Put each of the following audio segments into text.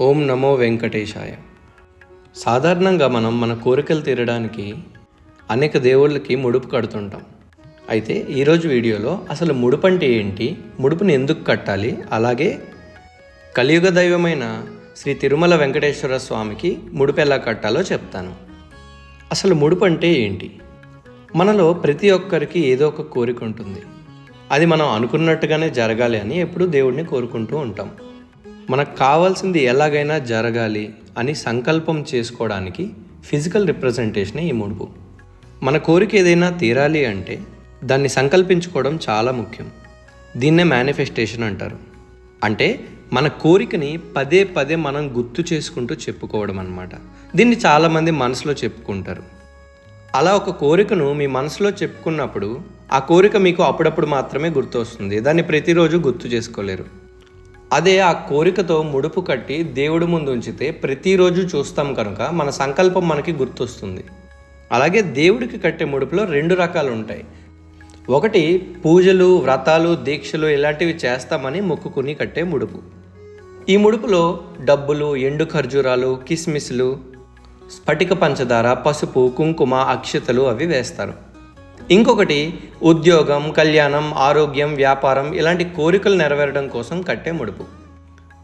ఓం నమో వెంకటేశాయ. సాధారణంగా మనం మన కోరికలు తీరడానికి అనేక దేవుళ్ళకి ముడుపు కడుతుంటాం. అయితే ఈరోజు వీడియోలో అసలు ముడుపు అంటే ఏంటి? ముడుపుని ఎందుకు కట్టాలి? అలాగే కలియుగ దైవమైన శ్రీ తిరుమల వెంకటేశ్వర స్వామికి ముడుపు ఎలా కట్టాలో చెప్తాను. అసలు ముడుపు అంటే ఏంటి? మనలో ప్రతి ఒక్కరికి ఏదో ఒక కోరిక ఉంటుంది. అది మనం అనుకున్నట్టుగానే జరగాలి అని ఎప్పుడూ దేవుడిని కోరుకుంటూ ఉంటాం. మనకు కావాల్సింది ఎలాగైనా జరగాలి అని సంకల్పం చేసుకోవడానికి ఫిజికల్ రిప్రజెంటేషనే ఈ ముడుపు మన కోరిక ఏదైనా తీరాలి అంటే దాన్ని సంకల్పించుకోవడం చాలా ముఖ్యం. దీన్నే మేనిఫెస్టేషన్ అంటారు. అంటే మన కోరికని పదే పదే మనం గుర్తు చేసుకుంటూ చెప్పుకోవడం అనమాట దీన్ని చాలామంది మనసులో చెప్పుకుంటారు. అలా ఒక కోరికను మీ మనసులో చెప్పుకున్నప్పుడు ఆ కోరిక మీకు అప్పుడప్పుడు మాత్రమే గుర్తు వస్తుంది దాన్ని ప్రతిరోజు గుర్తు చేసుకోలేరు. అదే ఆ కోరికతో ముడుపు కట్టి దేవుడి ముందు ఉంచితే ప్రతిరోజు చూస్తాం కనుక మన సంకల్పం మనకి గుర్తొస్తుంది. అలాగే దేవుడికి కట్టే ముడుపులో రెండు రకాలు ఉంటాయి. ఒకటి పూజలు వ్రతాలు దీక్షలు ఇలాంటివి చేస్తామని మొక్కుకుని కట్టే ముడుపు. ఈ ముడుపులో డబ్బులు ఎండు ఖర్జూరాలు కిస్మిస్లు స్ఫటిక పంచదార పసుపు కుంకుమ అక్షతలు అవి వేస్తారు. ఇంకొకటి ఉద్యోగం కళ్యాణం ఆరోగ్యం వ్యాపారం ఇలాంటి కోరికలు నెరవేరడం కోసం కట్టే ముడుపు.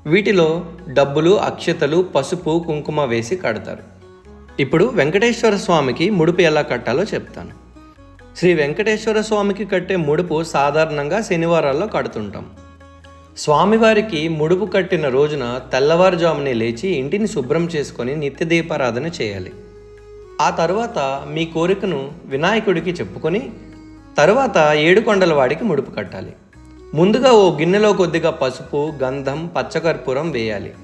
వీటిలో డబ్బులు అక్షతలు పసుపు కుంకుమ వేసి కడతారు. ఇప్పుడు వెంకటేశ్వర స్వామికి ముడుపు ఎలా కట్టాలో చెప్తాను. శ్రీ వెంకటేశ్వర స్వామికి కట్టే ముడుపు సాధారణంగా శనివారాల్లో కడుతుంటాం. స్వామివారికి ముడుపు కట్టిన రోజున తెల్లవారుజామునే లేచి ఇంటిని శుభ్రం చేసుకొని నిత్య దీపారాధన చేయాలి. ఆ తర్వాత మీ కోరికను వినాయకుడికి చెప్పుకొని తరువాత ఏడుకొండల వాడికి ముడుపు కట్టాలి. ముందుగా ఓ గిన్నెలో కొద్దిగా పసుపు గంధం పచ్చకర్పూరం వేయాలి.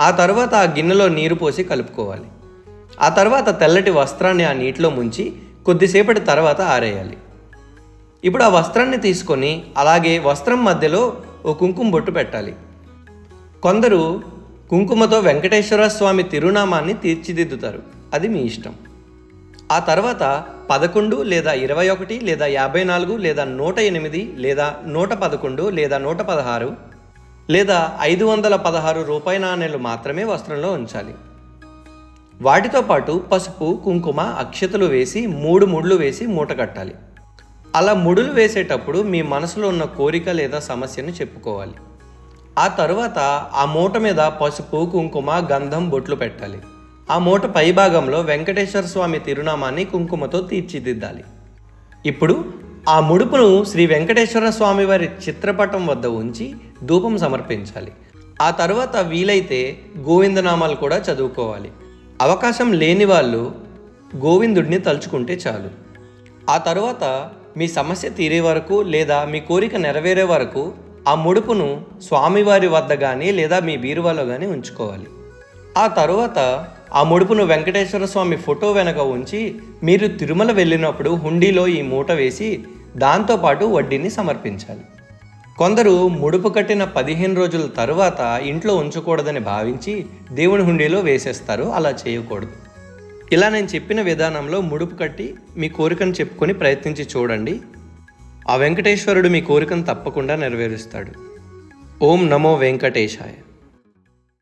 ఆ తర్వాత ఆ గిన్నెలో నీరు పోసి కలుపుకోవాలి. ఆ తర్వాత తెల్లటి వస్త్రాన్ని ఆ నీటిలో ముంచి కొద్దిసేపటి తర్వాత ఆరేయాలి. ఇప్పుడు ఆ వస్త్రాన్ని తీసుకొని అలాగే వస్త్రం మధ్యలో ఓ కుంకుమ బొట్టు పెట్టాలి. కొందరు కుంకుమతో వెంకటేశ్వర స్వామి తిరునామాన్ని తీర్చిదిద్దుతారు. అది మీ ఇష్టం. ఆ తర్వాత పదకొండు లేదా ఇరవై ఒకటి లేదా యాభై నాలుగు లేదా నూట ఎనిమిది లేదా నూట పదకొండు లేదా నూట పదహారు లేదా ఐదు వందల పదహారు రూపాయి నాణేలు మాత్రమే వస్త్రంలో ఉంచాలి. వాటితో పాటు పసుపు కుంకుమ అక్షతలు వేసి మూడు ముడ్లు వేసి మూట కట్టాలి. అలా ముడులు వేసేటప్పుడు మీ మనసులో ఉన్న కోరిక లేదా సమస్యను చెప్పుకోవాలి. ఆ తరువాత ఆ మూట మీద పసుపు కుంకుమ గంధం బొట్లు పెట్టాలి. ఆ మూట పైభాగంలో వెంకటేశ్వర స్వామి తిరునామాన్ని కుంకుమతో తీర్చిదిద్దాలి. ఇప్పుడు ఆ ముడుపును శ్రీ వెంకటేశ్వర స్వామి వారి చిత్రపటం వద్ద ఉంచి ధూపం సమర్పించాలి. ఆ తర్వాత వీలైతే గోవిందనామాలు కూడా చదువుకోవాలి. అవకాశం లేని వాళ్ళు గోవిందుడిని తలుచుకుంటే చాలు. ఆ తరువాత మీ సమస్య తీరే వరకు లేదా మీ కోరిక నెరవేరే వరకు ఆ ముడుపును స్వామివారి వద్ద కానీ లేదా మీ బీరువాలో కానీ ఉంచుకోవాలి. ఆ తరువాత ఆ ముడుపును వెంకటేశ్వర స్వామి ఫోటో వెనక ఉంచి మీరు తిరుమల వెళ్ళినప్పుడు హుండీలో ఈ మూట వేసి దాంతోపాటు వడ్డీని సమర్పించాలి. కొందరు ముడుపు కట్టిన పదిహేను రోజుల తరువాత ఇంట్లో ఉంచకూడదని భావించి దేవుని హుండీలో వేసేస్తారు అలా చేయకూడదు. ఇలా నేను చెప్పిన విధానంలో ముడుపు కట్టి మీ కోరికను చెప్పుకొని ప్రయత్నించి చూడండి. ఆ వెంకటేశ్వరుడు మీ కోరికను తప్పకుండా నెరవేరుస్తాడు. ఓం నమో వెంకటేశాయ.